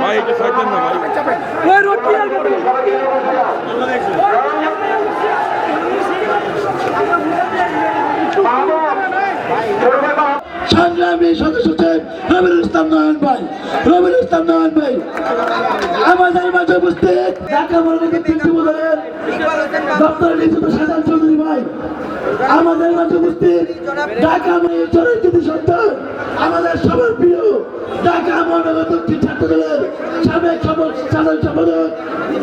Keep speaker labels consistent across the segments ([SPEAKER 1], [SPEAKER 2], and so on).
[SPEAKER 1] ভাই এটা দেন না ভাই
[SPEAKER 2] সবাইকে
[SPEAKER 3] সংগ্রামী সদস্য রবিউল ইসলাম নয়ন ভাই রবিউল ইসলাম নয়ন ভাই। আমাদের মাঝে উপস্থিত। চৌধুরী ভাই। আমাদের মাঝে উপস্থিত। ঢাকা মেয়ে চরিত্র সন্তান আমাদের সবার প্রিয় ঢাকা মহানগর দক্ষিণ ছাত্র দলের সাবেক সব- সাধারণ সম্পাদক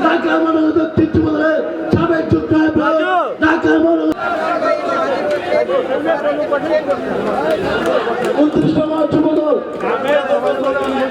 [SPEAKER 3] ঢাকা মহানগর দক্ষিণ যুব দলের সাবেক যুক্ত ঢাকা মহানগর উনত্রিশতম যুবদল সেখানে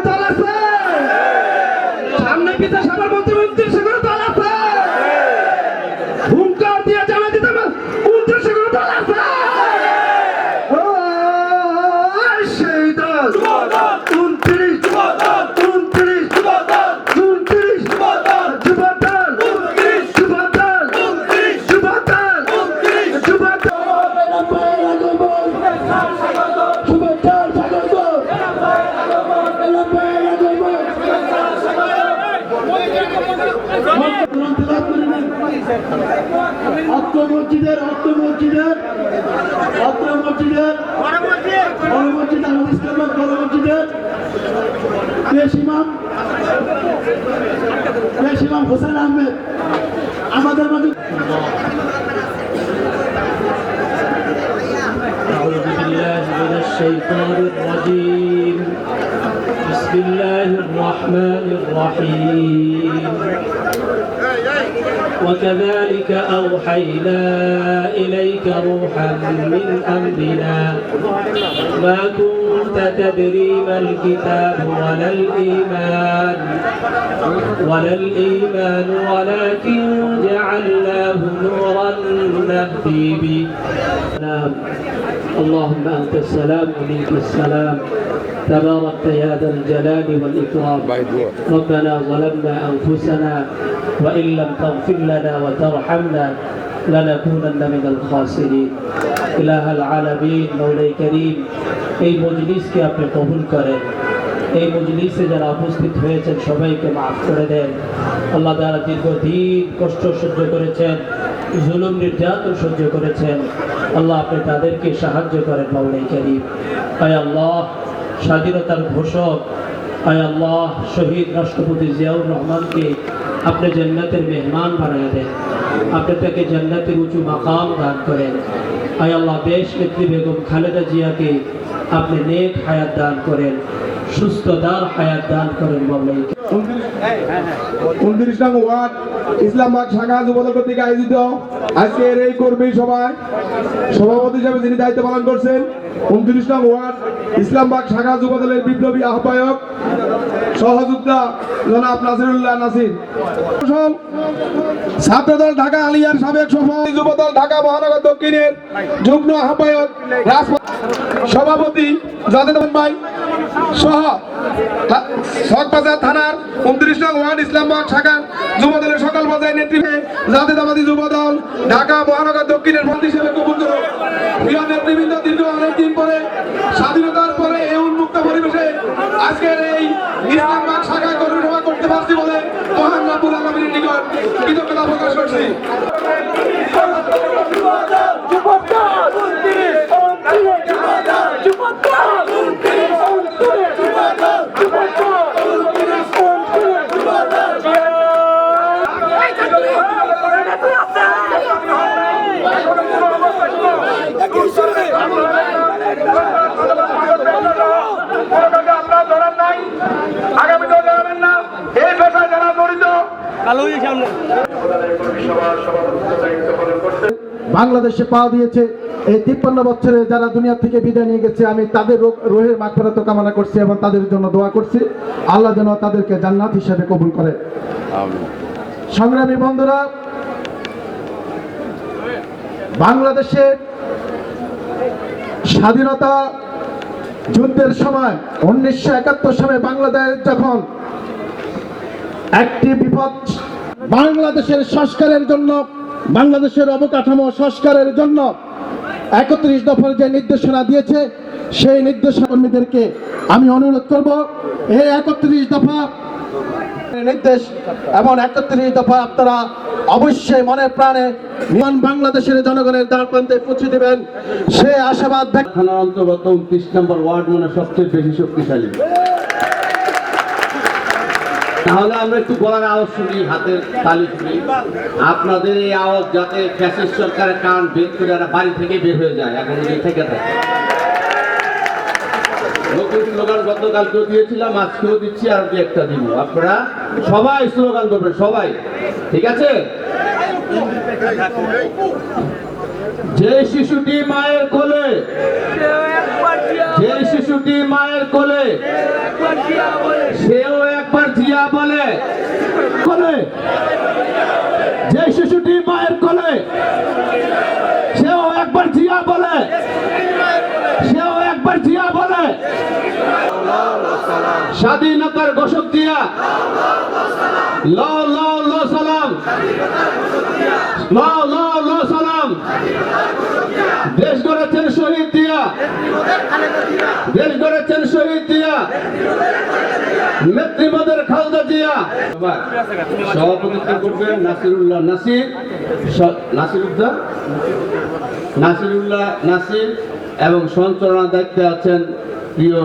[SPEAKER 3] দল আছে সামনে পিতা সবার মন্ত্রী উনত্রিশে করে দল আছে হুঙ্কার দিয়ে জানা দিতে উনত্রিশে করে দল আছে ও, সেই দল উনত্রিশ উনত্রিশ উনত্রিশ যুবদল যুবদল যুবদল অত্র মসজিদের অত্র মসজিদের অত্র মসজিদের বড় মসজিদ আহমদ ইসলামের বড় মসজিদের পেশ ইমাম পেশ ইমাম হোসেন আহমেদ আমাদের মাঝে
[SPEAKER 4] أعوذ بالله من الشيطان الرجيم بسم الله الرحمن الرحيم. وكذلك أوحينا إليك روحا من أمرنا. ما كنت تدري ما الكتاب ولا الإيمان ولا الإيمان ولكن جعلناه نورا نهدي به. السلام اللهم أنت السلام ومنك السلام تباركت يا ذا الجلال والإكرام
[SPEAKER 1] ভাই দোয়া
[SPEAKER 4] ربنا ظلمنا أنفسنا وإن لم تغفر لنا وترحمنا لنكونن من الخاسرين إله العالمين مولاي كريم এই মজলিসকে আপনি কবুল করেন এই মজলিসে যারা উপস্থিত হয়েছেন সবাইকে মাফ করে দেন আল্লাহ তারা দীর্ঘদিন কষ্ট সহ্য করেছেন জুলুম নির্যাতন সহ্য করেছেন আল্লাহ আপনি তাদেরকে সাহায্য করেন মাওলাই করিম। আয় আল্লাহ, স্বাধীনতার ঘোষক, আয় আল্লাহ, শহীদ রাষ্ট্রপতি জিয়াউর রহমানকে আপনি জান্নাতের মেহমান বানায় দেন। আপনি তাকে জান্নাতের উঁচু মাকাম দান করেন। আয় আল্লাহ, দেশ নেত্রী বেগম খালেদা জিয়াকে আপনি নেক হায়াত দান করেন। সুস্থতার হায়াত দান করেন বলেন
[SPEAKER 5] উনত্রিশ নং ওয়ার্ড ইসলামবাগ শাখা যুবদল কর্তৃক আয়োজিত আজকের এই কর্মী সভায় সভাপতি হিসেবে যিনি দায়িত্ব পালন করছেন, উনত্রিশ নং ওয়ার্ড ইসলামবাগ শাখা যুবদলের বিপ্লবী আহ্বায়ক সহযোদ্ধা জনাব নাসিরুল্লাহ নাসির। ছাত্রদল ঢাকা আলিয়ার সাবেক সভাপতি, যুবদল ঢাকা মহানগর দক্ষিণের যুগ্ম আহ্বায়ক সভাপতি জাদেদ ভাই সহ শখবাজার থানার উনত্রিশ নং ওয়ার্ড ইসলামবাগ শাখার যুবদলের সকল পর্যায়ের নেতৃত্বে জাতীয়তাবাদী যুবদল ঢাকা, মহানগর, দক্ষিণের মন্ত্রী হিসেবে কবুল করুন প্রিয় নেতৃবৃন্দ, দীর্ঘ অনেকদিন পরে, স্বাধীনতার পরে এই উন্মুক্ত পরিবেশে আজকের এই ইসলামবাগ শাখা কর্মী সভা করতে পারছি বলে মহান রাবুল আলমীর নিকট কৃতজ্ঞতা প্রকাশ করছি
[SPEAKER 2] আপনারা ধরার নাই আগামীতেও ধরাবেন না এই পেশায় যারা জড়িত
[SPEAKER 3] বাংলাদেশে পা দিয়েছে এই তিপ্পান্ন বছরে যারা দুনিয়া থেকে বিদায় নিয়ে গেছে, আমি তাদের রোহের মাগফিরাত কামনা করছি এবং তাদের জন্য দোয়া করছি। আল্লাহ যেন তাদেরকে জান্নাত হিসেবে কবুল করে। সংগ্রামী বন্ধুরা বাংলাদেশের স্বাধীনতা যুদ্ধের সময়, উনিশশো একাত্তর সালে বাংলাদেশ যখন একটি বিপদ বাংলাদেশের সংস্কারের জন্য, বাংলাদেশের অবকাঠামো সংস্কারের জন্য একত্রিশ দফার যে নির্দেশনা দিয়েছে, সেই নির্দেশনা কর্মীদেরকে আমি অনুরোধ করব, এই একত্রিশ দফা নির্দেশ এবং একত্রিশ দফা আপনারা অবশ্যই মনে প্রাণে বাংলাদেশের জনগণের দ্বার প্রান্তে পৌঁছে দেবেন। সে আশাবাদ
[SPEAKER 6] অন্তর্গত উনত্রিশ নম্বর ওয়ার্ড মানে সবচেয়ে বেশি শক্তিশালী। তাহলে আমরা একটু গলার আওয়াজ শুনি, হাতের তালি শুনি। আপনাদের এই আওয়াজ যাতে ফ্যাসিস্ট সরকারের কান বের করে আর বাড়ি থেকে বের হয়ে যায়, এখন যদি থেকে থাকে। নতুন স্লোগান গতকালকেও দিয়েছিলাম, আজকেও দিচ্ছি, আর দু একটা দিব আপনারা সবাই স্লোগান করবেন সবাই। ঠিক আছে? যে শিশুটি মায়ের কোলে, যে শিশুটি মায়ের কোলে, সেও বলে, কোলে। যে শিশুটি মায়ের সেও একবার জিয়া বলে, সেও একবার জিয়া বলে। স্বাধীনতার ঘোষক দিয়া ল ল ল সালাম। ল ল ল সালাম। দেশ গড়েছেন শহীদ দিয়া, দেশ গড়েছেন শহীদ দিয়া নেতৃপদের খালদা সভাপতিত্ব নাসিরুল্লাহ নাসির নাসিরুল্লাহ নাসির এবং সঞ্চালনার দায়িত্বে আছেন প্রিয়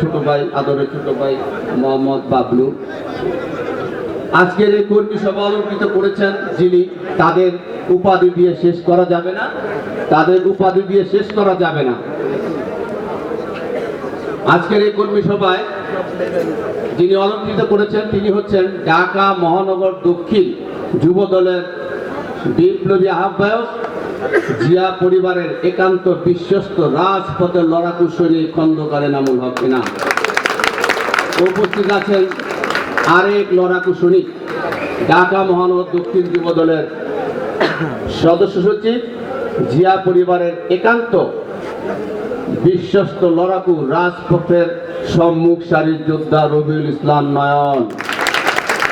[SPEAKER 6] ছোট ভাই, আদরের ছোট ভাই মোহাম্মদ বাবলু। আজকের এই কর্মী সভা অলঙ্কৃত করেছেন যিনি, তাদের উপাধি দিয়ে শেষ করা যাবে না, তাদের উপাধি দিয়ে শেষ করা যাবে না। আজকের এই কর্মী সভায় যিনি অলঙ্কৃত করেছেন, তিনি হচ্ছেন ঢাকা মহানগর দক্ষিণ যুব দলের বিপ্লবী আহ্বায়ক, জিয়া পরিবারের একান্ত বিশ্বস্ত রাজপথের লড়াকু সৈনিক খন্দকার এনামুল হক ইনাম উপস্থিত আছেন আরেক লড়াকু সৈনিক, ঢাকা মহানগর দক্ষিণ যুব দলের সদস্য সচিব, জিয়া পরিবারের একান্ত বিশ্বস্ত লড়াকু রাজপথের সম্মুখ সারির যোদ্ধা রবিউল ইসলাম নয়ন।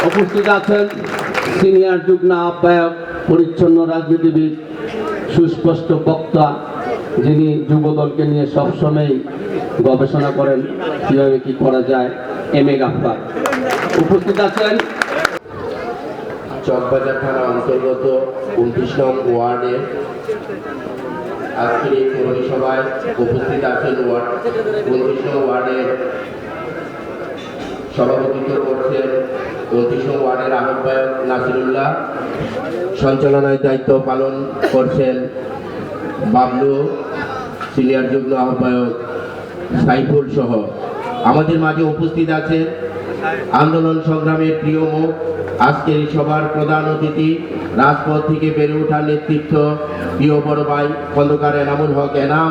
[SPEAKER 6] উপস্থিত আছেন সিনিয়র যুগ্ম আহ্বায়ক, পরিচ্ছন্ন রাজনীতিবিদ, সুস্পষ্ট বক্তা, যিনি যুবদলকে নিয়ে সবসময় গবেষণা করেন, কীভাবে কি করা যায়, এম এ গাফার উপস্থিত আছেন
[SPEAKER 7] চকবাজার থানা অন্তর্গত উনত্রিশ নং ওয়ার্ডে আজকের এই কর্মী সভায় উপস্থিত আছেন ওয়ার্ড উনত্রিশ ওয়ার্ডের সভাপতিত্ব করছেন উনত্রিশ ওয়ার্ডের আহ্বায়ক নাসিরুল্লাহ। সঞ্চালনায় দায়িত্ব পালন করছেন বাবলু, সিনিয়র যুগ্ম আহ্বায়ক সাইফুল সহ। আমাদের মাঝে উপস্থিত আছেন আন্দোলন সংগ্রামের প্রিয় মুখ, আজকের সভার প্রধান অতিথি, রাজপথ থেকে বেড়ে ওঠার নেতৃত্ব, প্রিয় বড় ভাই, খন্দকার এনামুল হক এনাম।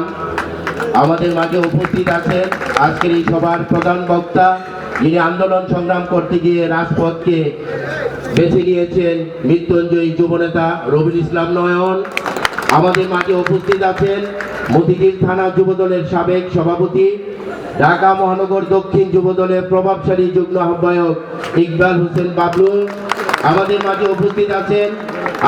[SPEAKER 7] আমাদের মাঝে উপস্থিত আছেন আজকের এই সভার প্রধান বক্তা, যিনি আন্দোলন সংগ্রাম করতে গিয়ে রাজপথকে বেছে নিয়েছেন মৃত্যুঞ্জয়ী যুবনেতা রবিউল ইসলাম নয়ন। আমাদের মাঝে উপস্থিত আছেন মতিঝিল থানা যুবদলের সাবেক সভাপতি ঢাকা মহানগর দক্ষিণ যুবদলের প্রভাবশালী যুগ্ম আহ্বায়ক ইকবাল হোসেন বাবলু। আমাদের মাঝে উপস্থিত আছেন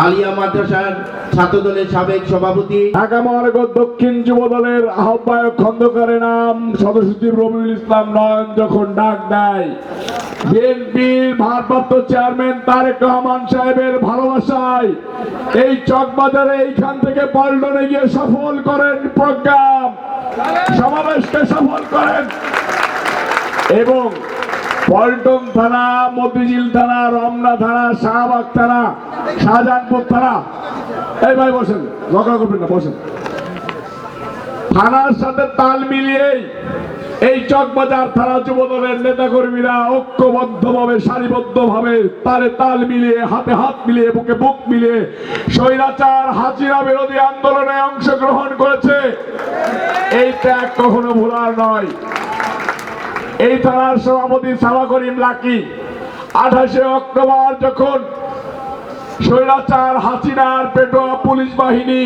[SPEAKER 7] আলিয়া মাদ্রাসার ছাত্রদলের সাবেক সভাপতি।
[SPEAKER 8] ঢাকা মহানগর দক্ষিণ যুব দলের আহ্বায়ক খন্দকারের নাম সদস্য রবিউল ইসলাম নয়ন যখন ডাক দেয়। বিএনপির ভারপ্রাপ্ত চেয়ারম্যান তারেক রহমান সাহেবের ভালোবাসায় এই চকবাজারে এইখান থেকে পল্টনে গিয়ে সফল করেন প্রোগ্রাম। সমাবেশকে সফল করেন। এবং পল্টন থানা, মতিঝিল থানা, রমনা থানা, শাহবাগ থানা, শাহজাহানপুর থানা। এই ভাই বসেন ঝগড়া করবেন না, বসেন। থানার সাথে তাল মিলিয়েই এই চকবাজার থানা যুবদলের নেতাকর্মীরা ঐক্যবদ্ধভাবে, সারিবদ্ধভাবে তারে তাল মিলিয়ে, হাতে হাত মিলিয়ে, বুকে বুক মিলিয়ে স্বৈরাচার হাজিরা বিরোধী আন্দোলনে অংশগ্রহণ করেছে। এই ত্যাগ কখনো ভোলার নয়। এই থানার সভাপতি সাবা করিম লাকি আঠাশে অক্টোবর যখন স্বৈরাচার হাসিনার পেটোয়া পুলিশ বাহিনী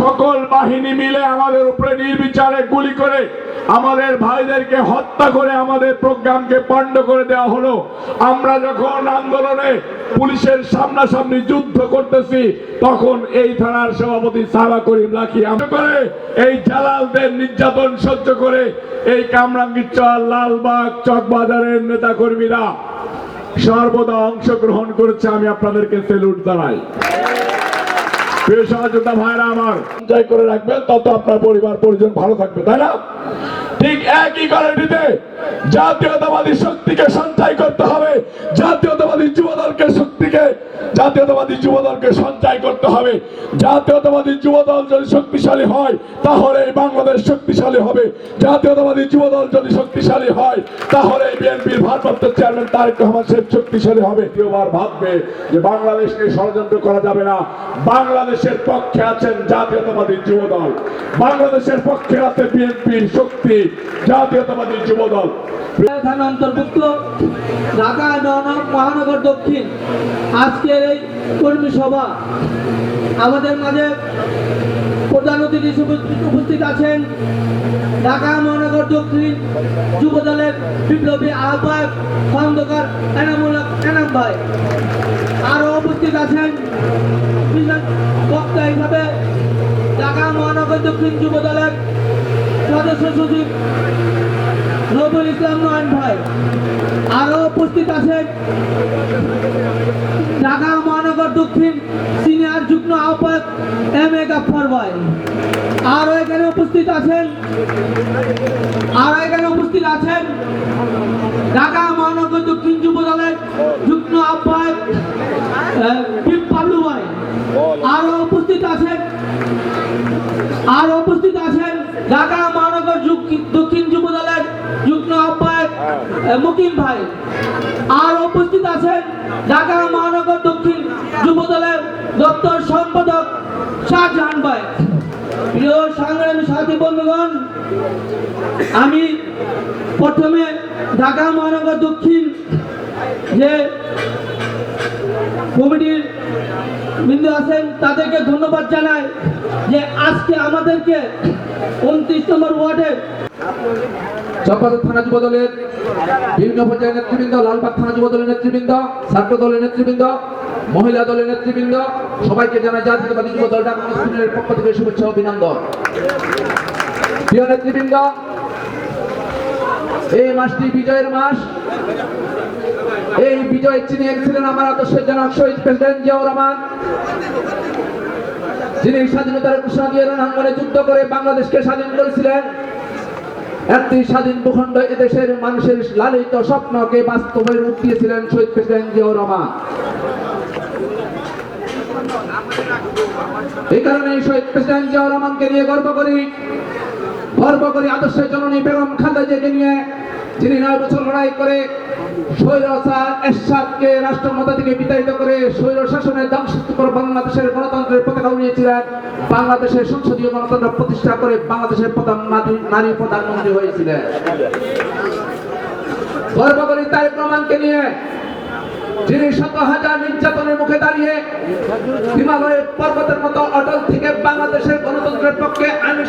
[SPEAKER 8] সকল বাহিনী মিলে আমাদের উপরে নির্বিচারে গুলি করে আমাদের ভাইদেরকে হত্যা করে আমাদের প্রোগ্রামকে পণ্ড করে দেওয়া হলো। আমরা যখন আন্দোলনে পুলিশের সামনাসামনি যুদ্ধ করতেছি, তখন এই থানার সভাপতি সারা করিম লাখি করে এই জালালদের নির্যাতন সহ্য করে এই কামরাঙ্গীরচর লালবাগ চকবাজারের নেতা কর্মীরা সর্বদা অংশগ্রহণ করেছে। আমি আপনাদেরকে সেলুট জানাই। আমার করে রাখবেন, তত আপনার পরিবার, পরিজন ভালো থাকবে, তাই না? ঠিক একই জাতীয়তাবাদী শক্তিকে সঞ্চয় করতে হবে, জাতীয়তাবাদী যুবদলকে শক্তিকে জাতীয়তাবাদী যুবদলকে সঞ্চয় করতে হবে। জাতীয়তাবাদী যুবদল যদি শক্তিশালী হয়, তাহলে বাংলাদেশ শক্তিশালী হবে। জাতীয়তাবাদী যুবদল যদি শক্তিশালী হয়, তাহলে বিএনপির ভারপ্রাপ্ত চেয়ারম্যান তারেক রহমান সাহেব শক্তিশালী হবে। কেউবার ভাববে যে বাংলাদেশকে ষড়যন্ত্র করা যাবে না। বাংলাদেশের পক্ষে আছেন জাতীয়তাবাদী যুবদল। বাংলাদেশের পক্ষে আছে বিএনপির শক্তি, জাতীয়তাবাদী যুবদল।
[SPEAKER 9] থানা অন্তর্ভুক্ত ঢাকা মহানগর দক্ষিণ। আজকের এই কর্মী সভা। আমাদের মাঝে প্রধান অতিথি উপস্থিত আছেন ঢাকা মহানগর দক্ষিণ যুব দলের বিপ্লবী আহ্বায়ক খন্দকার এনামুল এনাম ভাই। আরও উপস্থিত আছেন বক্তা হিসাবে ঢাকা মহানগর দক্ষিণ যুব দলের সদস্য সচিব রবুল ইসলাম নয়ন ভাই। আরও উপস্থিত আছেন ঢাকা মহানগর দক্ষিণ সিনিয়র যুগ্ম আহ্বায়ক এম এ গাফার ভাই। আরও এখানে উপস্থিত আছেন, আরও এখানে উপস্থিত আছেন ঢাকা মহানগর দক্ষিণ যুব দলের যুগ্ম আহ্বায়ক পাবলু ভাই। আরও উপস্থিত আছেন, আর উপস্থিত আছেন ঢাকা মুকিম ভাই। আর উপস্থিত আছেন ঢাকা মহানগর দক্ষিণ যুব দলের দপ্তর সম্পাদক শাহজাহান ভাই। প্রিয় সংগ্রামী সাথী বন্ধুগণ, আমি প্রথমে ঢাকা মহানগর দক্ষিণ যে কমিটির বিন্দু আছেন, তাদেরকে ধন্যবাদ জানাই যে আজকে আমাদেরকে উনত্রিশ নম্বর ওয়ার্ডে
[SPEAKER 10] থানা যুব দলের বিভিন্ন পর্যায়ের নেতৃবৃন্দ, লালবাগ থানা যুব দলের নেতৃবৃন্দ, ছাত্র দলের নেতৃবৃন্দ, মহিলা দলের নেতৃবৃন্দ, সবাইকে জানাই জাতীয়তাবাদী যুব দল ঢাকা পক্ষ থেকে শুভেচ্ছা অভিনন্দন। প্রিয় নেতৃবৃন্দ, এই মাসটি বিজয়ের মাস। এই বিজয় চিনিয়ে ছিলেন আমার আদর্শের জনক শহীদ প্রেসিডেন্ট জিয়াউর রহমান, যিনি স্বাধীনতার ঘোষণা দিয়ে যুদ্ধ করে বাংলাদেশকে স্বাধীন করেছিলেন একটি স্বাধীন ভূখণ্ড এদেশের মানুষের লালিত স্বপ্নকে বাস্তবে রূপ দিয়েছিলেন শহীদ প্রেসিডেন্ট জিয়াউর রহমান। এই কারণে শহীদ প্রেসিডেন্ট জিয়াউর রহমানকে নিয়ে গর্ব করি। গর্ব করি আদর্শের জননী বেগম খালেদাকে নিয়ে। যিনি নয় বছর লড়াই করে রাষ্ট্রমতা থেকে বিতাড়িত করে করে বাংলাদেশের গণতন্ত্রের পতাকা উড়িয়েছিলেন, বাংলাদেশের সংসদীয় গণতন্ত্র প্রতিষ্ঠা করে বাংলাদেশের প্রথম নারী- প্রধানমন্ত্রী হয়েছিলেন। রহমানকে নিয়ে, যিনি শত হাজার নির্যাতনের মুখে দাঁড়িয়ে হিমালয়ের পর্বতের মতো অটল থেকে বাংলাদেশের গণতন্ত্রের পক্ষে আইনের